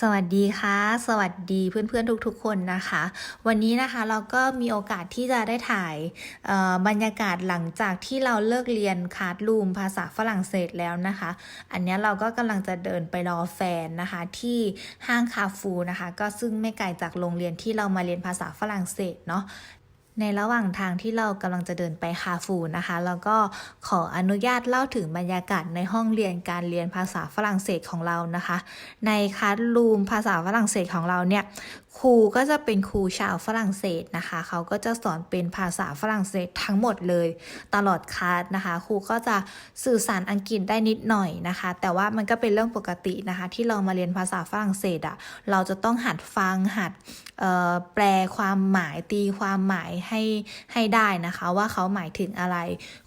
สวัสดีค่ะ สวัสดีเพื่อนๆทุกๆ คนนะคะ วันนี้นะคะเราก็มีโอกาสที่จะได้ถ่ายบรรยากาศหลังจากที่เราเลิกเรียนคาร์ดลูมภาษาฝรั่งเศสแล้วนะคะ อันนี้เราก็กำลังจะเดินไปรอแฟนนะคะ ที่ห้างคาฟูนะคะ ก็ซึ่งไม่ไกลจากโรงเรียนที่เรามาเรียนภาษาฝรั่งเศสเนาะ ในระหว่างทางที่เรากำลังจะเดินไปคาฟูนะคะ แล้วก็ขออนุญาตเล่าถึงบรรยากาศในห้องเรียนการเรียนภาษาฝรั่งเศสของเรานะคะ ในคลาสรูมภาษาฝรั่งเศสของเราเนี่ย ครูก็จะเป็นครูชาวฝรั่งเศสนะคะ เขาก็จะสอนเป็นภาษาฝรั่งเศสทั้งหมดเลย ตลอดคลาสนะคะ ครูก็จะสื่อสารอังกฤษได้นิดหน่อยนะคะ แต่ว่ามันก็เป็นเรื่องปกตินะคะ ที่เรามาเรียนภาษาฝรั่งเศสอะเราจะต้องหัดฟังหัดแปลความหมายตีความหมายให้ให้ได้นะคะ ว่าเขาหมายถึงอะไร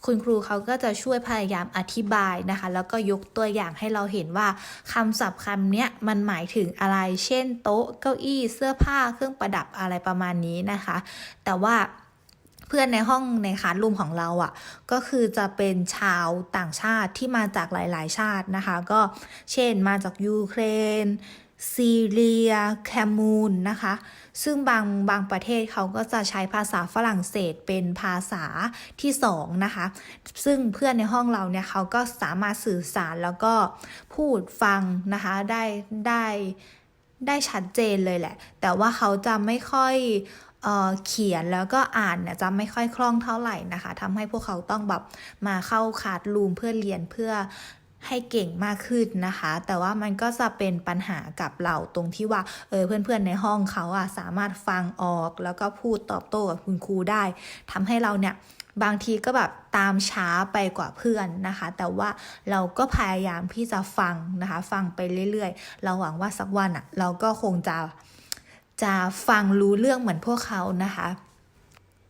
คุณครูเขาก็จะช่วยพยายามอธิบายนะคะ แล้วก็ยกตัวอย่างให้เราเห็นว่าคำศัพท์คำเนี้ยมันหมายถึงอะไร เช่น โต๊ะเก้าอี้เสื้อผ้าเครื่องประดับอะไรประมาณนี้นะคะ แต่ว่าเพื่อนในห้องในคลาสรูมของเราอะ่ะ ก็คือจะเป็นชาวต่างชาติที่มาจากหลาย ๆ ชาตินะคะ ก็เช่นมาจากยูเครนซีเรีย แคมูนนะคะ ซึ่งบางบางประเทศเขาก็จะใช้ภาษาฝรั่งเศสเป็นภาษาที่สองนะคะ ซึ่งเพื่อนในห้องเราเนี่ยเขาก็สามารถสื่อสารแล้วก็พูดฟังนะคะได้ได้ ได้ชัดเจนเลยแหละ แต่ว่าเขาจะไม่ค่อยเออเขียนแล้วก็อ่านเนี่ยจะไม่ค่อยคล่องเท่าไหร่นะคะทำให้พวกเขาต้องแบบมาเข้าคาดรูมเพื่อเรียนเพื่อ ให้เก่งมากขึ้นนะคะ แต่ว่ามันก็จะเป็นปัญหากับเราตรงที่ว่าเออเพื่อนๆในห้องเขาอะสามารถฟังออกแล้วก็พูดตอบโต้กับคุณครูได้ทำให้เราเนี่ยบางทีก็แบบตามช้าไปกว่าเพื่อนนะคะ แต่ว่าเราก็พยายามที่จะฟังนะคะ ฟังไปเรื่อยๆ เราหวังว่าสักวันอะเราก็คงจะจะฟังรู้เรื่องเหมือนพวกเขานะคะ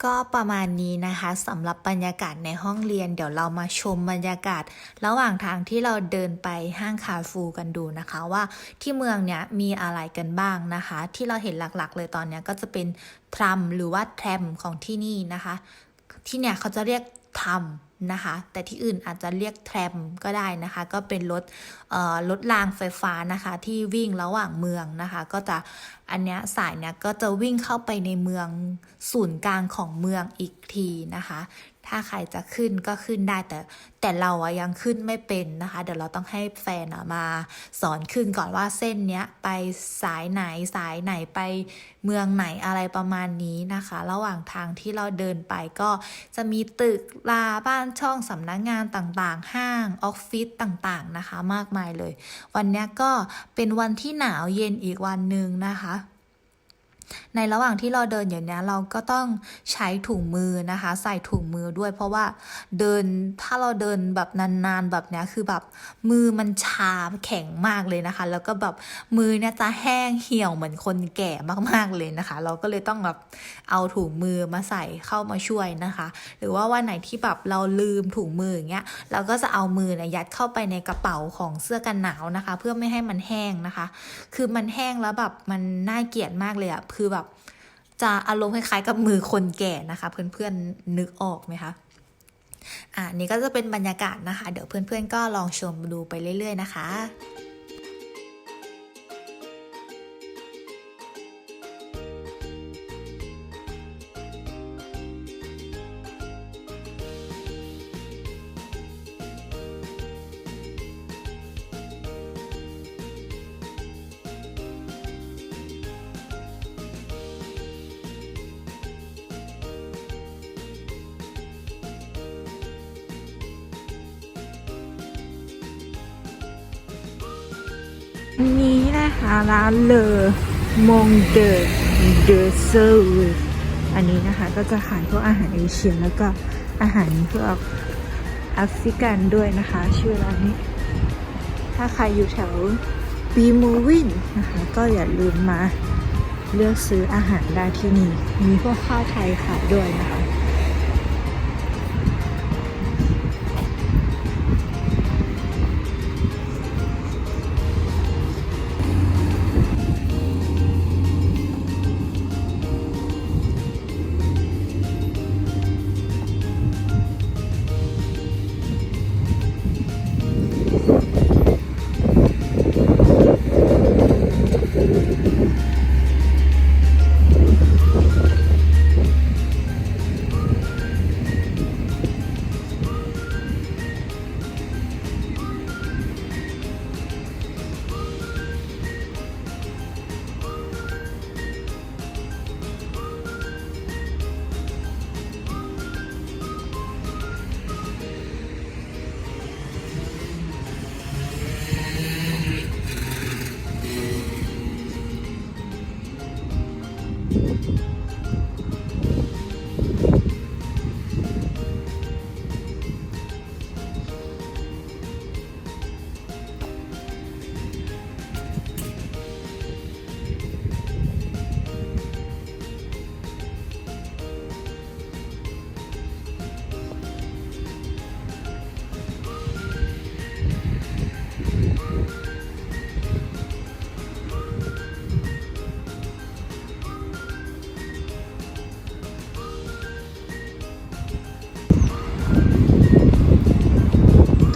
ก็ประมาณนี้นะคะสำหรับบรรยากาศในห้องเรียน เดี๋ยวเรามาชมบรรยากาศ ระหว่างทางที่เราเดินไปห้างคาฟูกันดูนะคะ ว่าที่เมืองเนี้ยมีอะไรกันบ้างนะคะ ที่เราเห็นหลักๆ เลยตอนเนี้ยก็จะเป็นทรัมหรือว่าแทรมของที่นี่นะคะ ที่เนี่ยเขาจะเรียกทรัม นะคะ แต่ที่อื่นอาจจะเรียกแทรมก็ได้นะคะ ก็เป็นรถเอ่อรถรางไฟฟ้านะคะ ที่วิ่งระหว่างเมืองนะคะ ก็จะอันเนี้ยสายเนี้ยก็จะวิ่งเข้าไปในเมืองศูนย์กลางของเมืองอีกทีนะคะ ถ้าใครจะขึ้นก็ขึ้นได้แต่แต่เราอะยังขึ้นไม่เป็นนะคะ เดี๋ยวเราต้องให้แฟนมาสอนขึ้นก่อนว่าเส้นเนี้ยไปสายไหนสายไหนไปเมืองไหนอะไรประมาณนี้นะคะ ระหว่างทางที่เราเดินไปก็จะมีตึกลาบ้านช่องสำนักงานต่างๆ ห้างออฟฟิศต่างๆนะคะ มากมายเลย วันนี้ก็เป็นวันที่หนาวเย็นอีกวันหนึ่งนะคะ ในระหว่างที่เราเดินอย่างนี้เราก็ต้องใช้ถุงมือนะคะ ใส่ถุงมือด้วยเพราะว่าเดินถ้าเราเดินแบบนานๆแบบนี้คือแบบมือมันชาแข็งมากเลยนะคะ แล้วก็แบบมือเนี่ยจะแห้งเหี่ยวเหมือนคนแก่มากๆเลยนะคะ เราก็เลยต้องแบบเอาถุงมือมาใส่เข้ามาช่วยนะคะ หรือว่าวันไหนที่แบบเราลืมถุงมืออย่างเงี้ยเราก็จะเอามือเนี่ยยัดเข้าไปในกระเป๋าของเสื้อกันหนาวนะคะ เพื่อไม่ให้มันแห้งนะคะ คือมันแห้งแล้วแบบมันน่าเกลียดมากเลยอะคือแบบ จะอารมณ์คล้ายๆกับมือคนแก่นะคะ เพื่อนๆนึกออกไหมคะอ่านี่ก็จะเป็นบรรยากาศนะคะ เดี๋ยวเพื่อนๆก็ลองชมดูไปเรื่อย ๆ นะคะ นี้นะคะร้านเลอมงเดอเดอเซอร์อันนี้นะคะก็จะขายพวกอาหารเอเชียแล้วก็อาหารพวกแอฟริกันด้วยนะคะ ชื่อร้านนี้ ถ้าใครอยู่แถวบีมูวินนะคะ ก็อย่าลืมมาเลือกซื้ออาหารได้ที่นี่ มีพวกข้าวไทยขายด้วยนะคะ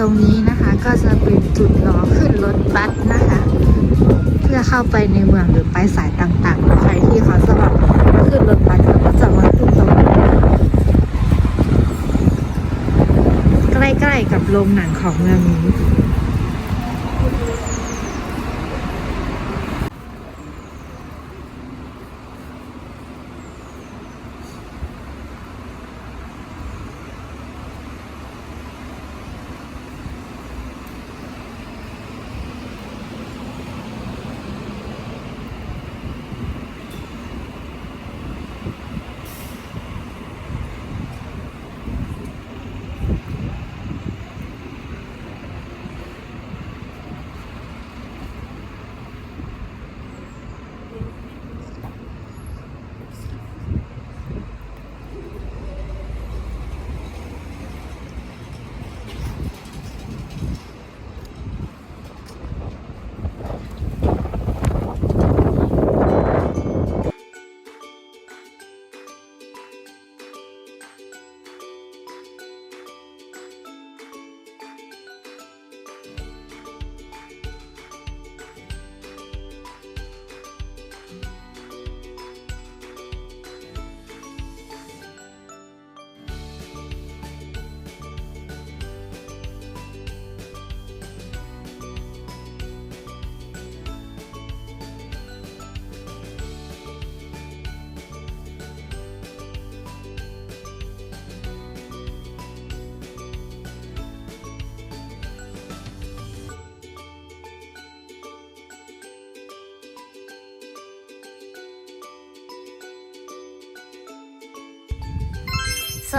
รงนี้นะคะก็จะเป็นจุดรอขึ้นรถบัสนะคะ เพื่อเข้าไปในเมืองหรือไปสายต่างๆใครที่เขาสมัครขึ้นรถบัสเขาก็จะมาขึ้นตรงนี้ใกล้ๆกับโรงหนังของเมืองนี้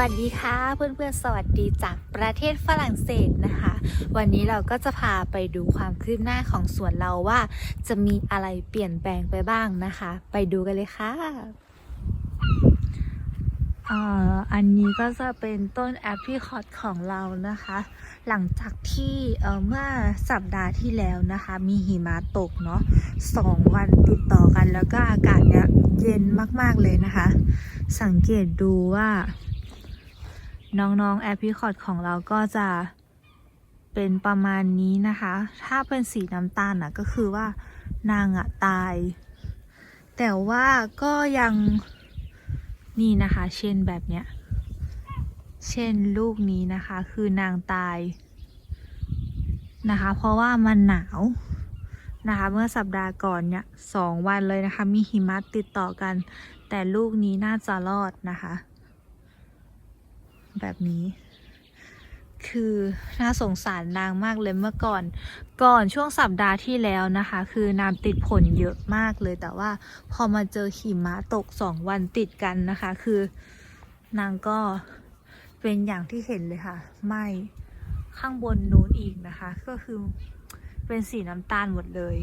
วัสดีค่ะเพื่อนๆสวัสดีจากประเทศฝรั่งเศสนะคะ วันนี้เราก็จะพาไปดูความคืบหน้าของสวนเราว่า จะมีอะไรเปลี่ยนแปลงไปบ้างนะคะ ไปดูกันเลยค่ะอันนี้ก็จะเป็นต้นแอปพลิคอตของเรานะคะ หลังจากที่เมื่อสัปดาห์ที่แล้วนะคะ มีหิมะตกเนาะสองวันติดต่อกันแล้วก็อากาศเนี้ยเย็นมากๆเลยนะคะ สังเกตดูว่า น้องๆแอปพิคอตของเราก็จะเป็นประมาณนี้นะคะ ถ้าเป็นสีน้ำตาลน่ะก็คือว่านางอะตาย แต่ว่าก็ยังนี่นะคะ เช่นแบบเนี้ย เช่นลูกนี้นะคะ คือนางตายนะคะ เพราะว่ามันหนาวนะคะ เมื่อสัปดาห์ก่อนเนี่ยสองวันเลยนะคะ มีหิมะติดต่อกัน แต่ลูกนี้น่าจะรอดนะคะ แบบนี้ คือน่าสงสารนางมากเลยเมื่อก่อน ก่อนช่วงสัปดาห์ที่แล้วนะคะ คือนางติดผลเยอะมากเลย แต่ว่าพอมาเจอหิมะตกสองวันติดกันนะคะ คือนางก็เป็นอย่างที่เห็นเลยค่ะ ไหมข้างบนนู้นอีกนะคะ ก็คือเป็นสีน้ำตาลหมดเลย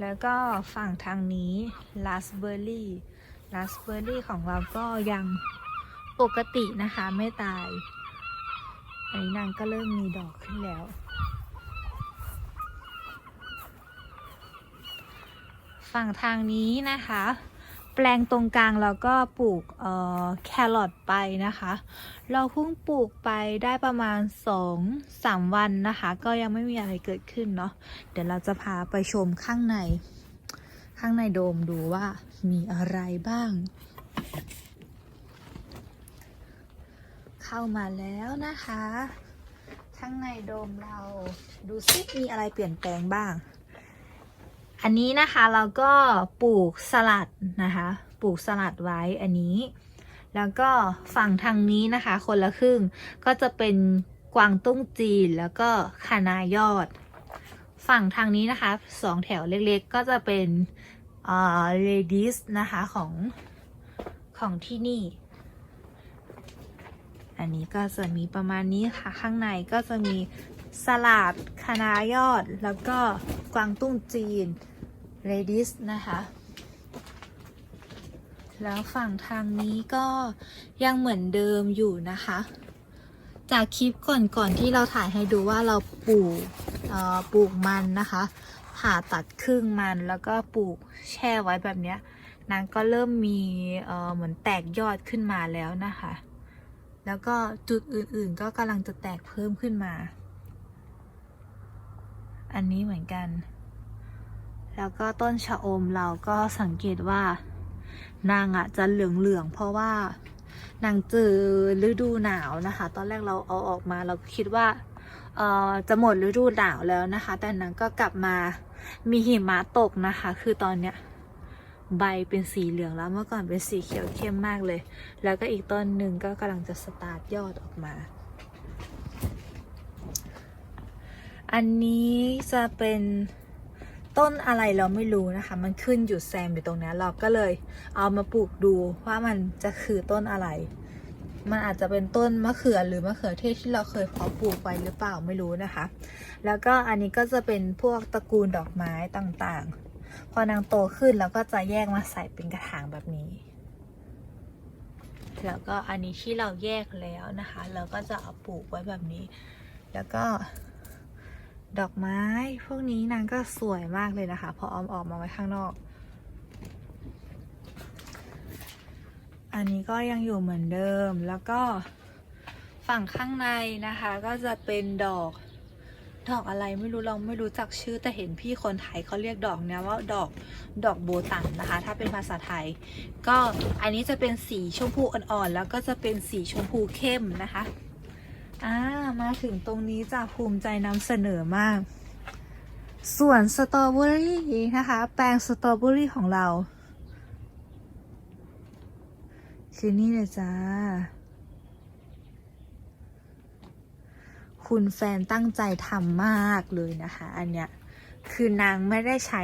แล้วก็ฝั่งทางนี้ราสเบอร์รี่ราสเบอร์รี่ของเราก็ยัง ปกตินะคะไม่ตาย อันนี้นางก็เริ่มมีดอกขึ้นแล้ว ฝั่งทางนี้นะคะ แปลงตรงกลางเราก็ปลูกเอ่อแครอทไปนะคะ เราเพิ่งปลูกไปได้ประมาณสองสามวันนะคะ ก็ยังไม่มีอะไรเกิดขึ้นเนาะเดี๋ยวเราจะพาไปชมข้างใน ข้างในโดมดูว่ามีอะไรบ้าง เข้ามาแล้วนะคะ ข้างในโดมเราดูซิมีอะไรเปลี่ยนแปลงบ้าง อันนี้นะคะเราก็ปลูกสลัดนะคะ ปลูกสลัดไว้อันนี้ แล้วก็ฝั่งทางนี้นะคะ คนละครึ่งก็จะเป็นกวางตุ้งจีนแล้วก็คะนายอด ฝั่งทางนี้นะคะสองแถวเล็กๆ ก็จะเป็นเอ่อ ladies นะคะของของที่นี่ อันนี้ก็จะมีประมาณนี้ค่ะ ข้างในก็จะมีสลัดคะนายอด แล้วก็กวางตุ้งจีน ladies นะคะ แล้วฝั่งทางนี้ก็ยังเหมือนเดิมอยู่นะคะ จากคลิปก่อนๆที่เราถ่ายให้ดูว่าเราปลูกปลูกมันนะคะผ่าตัดครึ่งมันแล้วก็ปลูกแช่ไว้แบบเนี้ยนางก็เริ่มมีเหมือนแตกยอดขึ้นมาแล้วนะคะ แล้วก็จุดอื่นๆ ก็กำลังจะแตกเพิ่มขึ้นมา อันนี้เหมือนกัน แล้วก็ต้นชะอมเราก็สังเกตว่า นางอะจะเหลืองๆเพราะว่านางเจอฤดูหนาวนะคะ ตอนแรกเราเอาออกมาเราคิดว่าเอ่อจะหมดฤดูหนาวแล้วนะคะ แต่นางก็กลับมามีหิมะตกนะคะ คือตอนเนี้ย ใบเป็นสีเหลืองแล้วเมื่อก่อนเป็นสีเขียวเข้มมากเลย แล้วก็อีกต้นหนึ่งก็กำลังจะสตาร์ทยอดออกมา อันนี้จะเป็นต้นอะไรเราไม่รู้นะคะ มันขึ้นอยู่แซมอยู่ตรงนี้เราก็เลยเอามาปลูกดูว่ามันจะคือต้นอะไร มันอาจจะเป็นต้นมะเขือหรือมะเขือเทศที่เราเคยเพาะปลูกไปหรือเปล่าไม่รู้นะคะ แล้วก็อันนี้ก็จะเป็นพวกตระกูลดอกไม้ต่างๆ พอนางโตขึ้นแล้วก็จะแยกมาใส่เป็นกระถางแบบนี้ แล้วก็อันนี้ที่เราแยกแล้วนะคะ เราก็จะเอาปลูกไว้แบบนี้ แล้วก็ดอกไม้พวกนี้นางก็สวยมากเลยนะคะ พอเอาออกมาไว้ข้างนอก อันนี้ก็ยังอยู่เหมือนเดิมแล้วก็ฝั่งข้างในนะคะก็จะเป็นดอก ดอกอะไรไม่รู้เราไม่รู้จักชื่อแต่เห็นพี่คนไทยเขาเรียกดอกเนี้ยว่าดอกดอกโบตันนะคะ ถ้าเป็นภาษาไทย ก็อันนี้จะเป็นสีชมพูอ่อนๆแล้วก็จะเป็นสีชมพูเข้มนะคะอ่ามาถึงตรงนี้จะภูมิใจนำเสนอมาก ส่วนสตรอเบอรี่นะคะ แปลงสตรอเบอรี่ของเรา คือนี่เลยจ้า คุณแฟนตั้งใจทำมากเลยนะคะ อันเนี้ยคือนางไม่ได้ใช้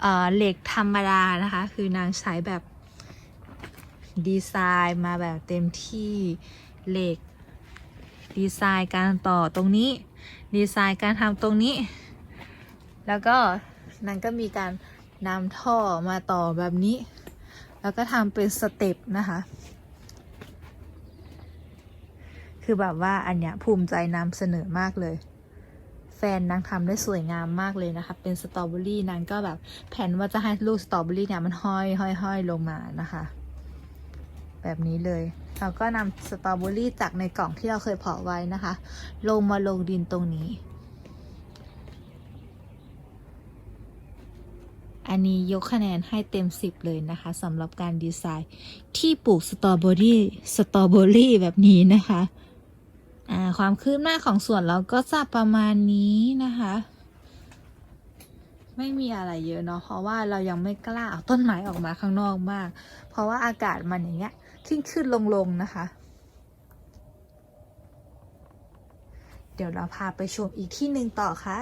เเหล็กธรรมดานะคะ คือนางใช้แบบดีไซน์มาแบบเต็มที่เหล็ก ดีไซน์การต่อตรงนี้ ดีไซน์การทำตรงนี้ แล้วก็นั้นก็มีการนำท่อมาต่อแบบนี้ แล้วก็ทำเป็นสเต็ปนะคะ คือแบบว่าอันเนี้ยภูมิใจนำเสนอมากเลย แฟนนางทำได้สวยงามมากเลยนะคะ เป็นสตรอเบอรี่นางก็แบบแผนว่าจะให้ลูกสตรอเบอรี่เนี่ยมันห้อยห้อยห้อยลงมานะคะ แบบนี้เลยเราก็นำสตรอเบอรี่จากในกล่องที่เราเคยเพาะไว้นะคะ ลงมาลงดินตรงนี้ อันนี้ยกคะแนนให้เต็ม 10 เลยนะคะสำหรับการดีไซน์ที่ปลูกสตรอเบอรี่สตรอเบอรี่แบบนี้นะคะ ความคืบหน้าของสวนเราก็จะประมาณนี้นะคะ ไม่มีอะไรเยอะเนาะเพราะว่าเรายังไม่กล้าเอาต้นไม้ออกมาข้างนอกมาก เพราะว่าอากาศมันอย่างเงี้ยขึ้นขึ้นลงลงนะคะ เดี๋ยวเราพาไปชมอีกที่หนึ่งต่อค่ะ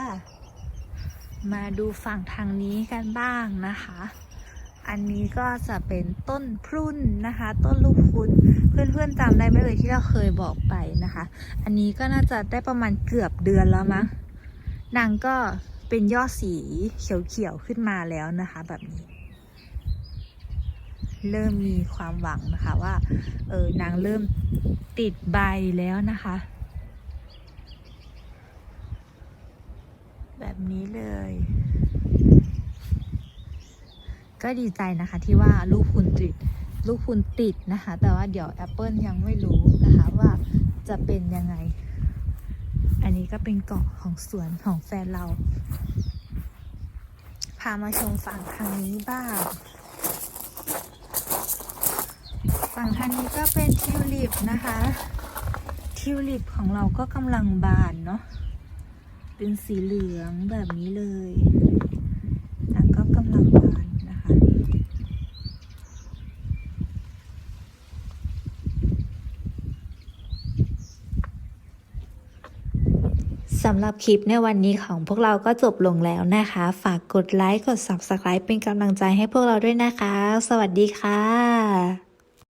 มาดูฝั่งทางนี้กันบ้างนะคะ อันนี้ก็จะเป็นต้นพรุ่นนะคะ ต้นลูกพุนเพื่อนๆจำได้ไหมเอ่ยที่เราเคยบอกไปนะคะ อันนี้ก็น่าจะได้ประมาณเกือบเดือนแล้วมั้งนางก็เป็นยอดสีเขียวๆขึ้นมาแล้วนะคะ แบบนี้ เริ่มมีความหวังนะคะว่าเออนางเริ่มติดใบแล้วนะคะ แบบนี้เลย ก็ดีใจนะคะที่ว่าลูกคุณติดลูกคุณติดนะคะ แต่ว่าเดี๋ยว Apple ยังไม่รู้นะคะว่าจะเป็นยังไง อันนี้ก็เป็นเกาะของสวนของแฟนเรา พามาชมฝั่งทางนี้บ้าง ฝั่งทางนี้ก็เป็นทิวลิปนะคะทิวลิปของเราก็กำลังบานเนาะเป็นสีเหลืองแบบนี้เลยนางก็กำลังบานนะคะ สำหรับคลิปในวันนี้ของพวกเราก็จบลงแล้วนะคะ ฝากกดไลค์กด Subscribe เป็นกำลังใจให้พวกเราด้วยนะคะ สวัสดีค่ะ